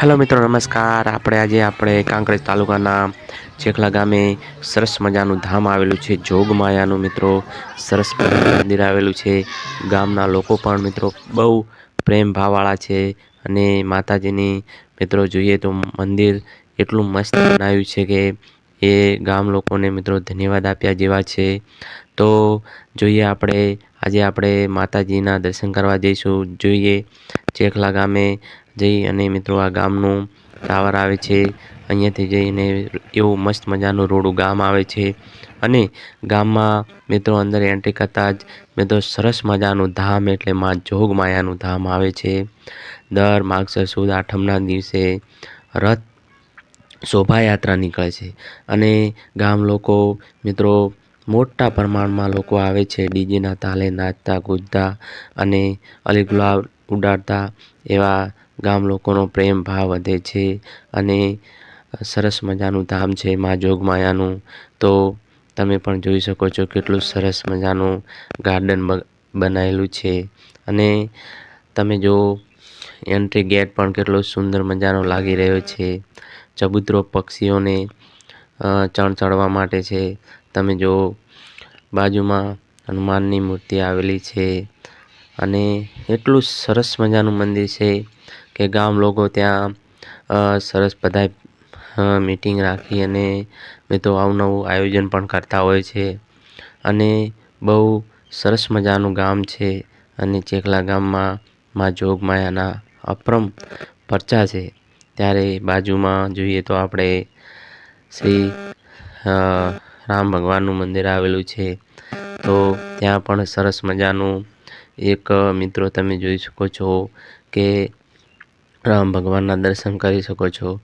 Hello મિત્રો, નમસ્કાર. આપણે આજે આપણે કાંકરેજ તાલુકાના ચેખલા ગામે સરસ મજાનું ધામ આવેલું છે, જોગમાયાનું મિત્રો. સરસ મંદિર આવેલું છે. ગામના લોકો પણ મિત્રો બહુ પ્રેમ ભાવવાળા છે અને માતાજીની મિત્રો જોઈએ તો મંદિર એટલું મસ્ત બનાવ્યું છે કે એ ગામ લોકોને મિત્રો ધન્યવાદ આપ્યા જેવા છે. તો જોઈએ આપણે, આજે આપણે માતાજીના દર્શન કરવા જઈશું. જોઈએ ચેખલા ગામે જઈ અને મિત્રો આ ગામનું ટાવર આવે છે. અહીંયાથી જઈને એવું મસ્ત મજાનું રોડું ગામ આવે છે. અને ગામમાં મિત્રો અંદર એન્ટ્રી કરતાં જ મિત્રો સરસ મજાનું ધામ એટલે માં જોગ માયાનું ધામ આવે છે. દર માગસર સુદ આઠમના દિવસે રથ શોભાયાત્રા નીકળે છે. અને ગામ લોકો મિત્રો મોટા પ્રમાણમાં લોકો આવે છે. ડીજેના તાલે નાચતા, કૂદતા અને અલી ગુલાબ ઉડાડતા એવા ગામ લોકોનો પ્રેમ ભાવ વધે છે અને સરસ મજાનું ધામ છે મા જોગમાયાનું. તો તમે પણ જોઈ શકો છો કેટલું સરસ મજાનું ગાર્ડન બનાવેલું છે. અને તમે જો એન્ટ્રી ગેટ પણ કેટલો સુંદર મજાનો લાગી રહ્યો છે. ચબૂતરો પક્ષીઓને ચણ ચડવા માટે છે. તમે જો બાજુમાં હનુમાનની મૂર્તિ આવેલી છે. અને એટલું સરસ મજાનું મંદિર છે કે ગામ લોકો ત્યાં સરસ બધા મીટિંગ રાખી અને મિત્રો અવનવું આયોજન પણ કરતા હોય છે. અને બહુ સરસ મજાનું ગામ છે અને ચેખલા ગામમાં મા જોગમાયાના અપરમ પરચા છે. ત્યારે બાજુમાં જોઈએ તો આપણે શ્રી રામ ભગવાનનું મંદિર આવેલું છે. તો ત્યાં પણ સરસ મજાનું એક મિત્રો તમે જોઈ શકો છો કે રામ ભગવાનના દર્શન કરી શકો છો.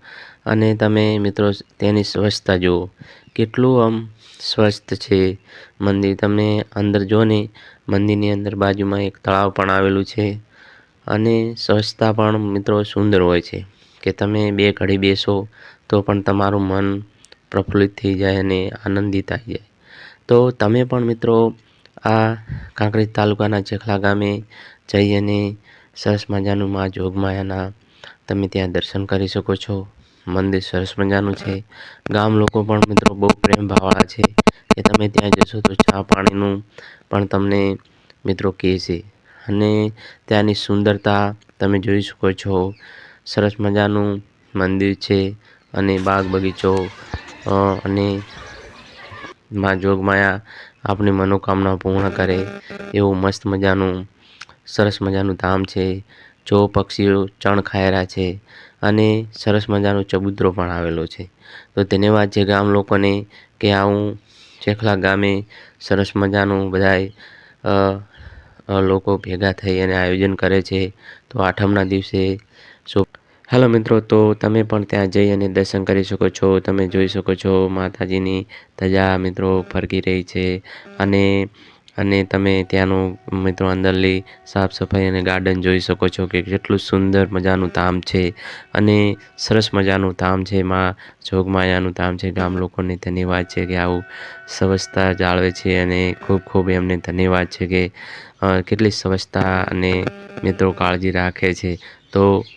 અને તમે મિત્રો તેની સ્વચ્છતા જુઓ. કેટલું આમ સ્વસ્થ છે મંદિર. તમે અંદર જો ને મંદિરની અંદર બાજુમાં એક તળાવ પણ આવેલું છે. અને સ્વચ્છતા પણ મિત્રો સુંદર હોય છે. કે તમે બે ઘડી બેસો તો પણ તમારું મન પ્રફુલ્લિત થઈ જાય અને આનંદિત થઈ જાય. તો તમે પણ મિત્રો આ કાંકરેજ તાલુકાના ચેખલા ગામે જઈ અને સરસ મજાનું મા જોગમાયાના તમે ત્યાં દર્શન કરી શકો છો. મંદિર સરસ મજાનું છે. ગામ લોકો પણ મિત્રો બહુ પ્રેમ ભાવવાળા છે કે તમે ત્યાં જશો તો ચા પાણીનું પણ તમને મિત્રો કહેશે અને ત્યાંની સુંદરતા તમે જોઈ શકો છો. સરસ મજાનું મંદિર છે અને બાગ બગીચો અને મા જોગમાયા આપણી મનોકામના પૂર્ણ કરે એવું મસ્ત મજાનું, સરસ મજાનું ધામ છે, જો પક્ષીઓ ચણ ખાયેલા છે અને સરસ મજાનો ચબૂતરો પણ આવેલો છે. તો ધન્યવાદ છે ગામ લોકોને કે આવું ચેખલા ગામે સરસ મજાનું બધાય લોકો ભેગા થઈ અને આયોજન કરે છે. તો આઠમના દિવસે સો હેલો મિત્રો, તો તમે પણ ત્યાં જઈ અને દર્શન કરી શકો છો, તમે જોઈ શકો છો માતાજીની ધજા મિત્રો ફરકી રહી છે અને અને તમે ત્યાંનું મિત્રો અંદરલી સાફ સફાઈ અને ગાર્ડન જોઈ શકો છો કે કેટલું સુંદર મજાનું ધામ છે અને સરસ મજાનું ધામ છે, માં જોગમાયાનું ધામ છે, ગામ લોકોને ધન્યવાદ છે કે આવું સ્વચ્છતા જાળવે છે અને ખૂબ ખૂબ એમને ધન્યવાદ છે કે કેટલી સ્વચ્છતા અને મિત્રો કાળજી રાખે છે. તો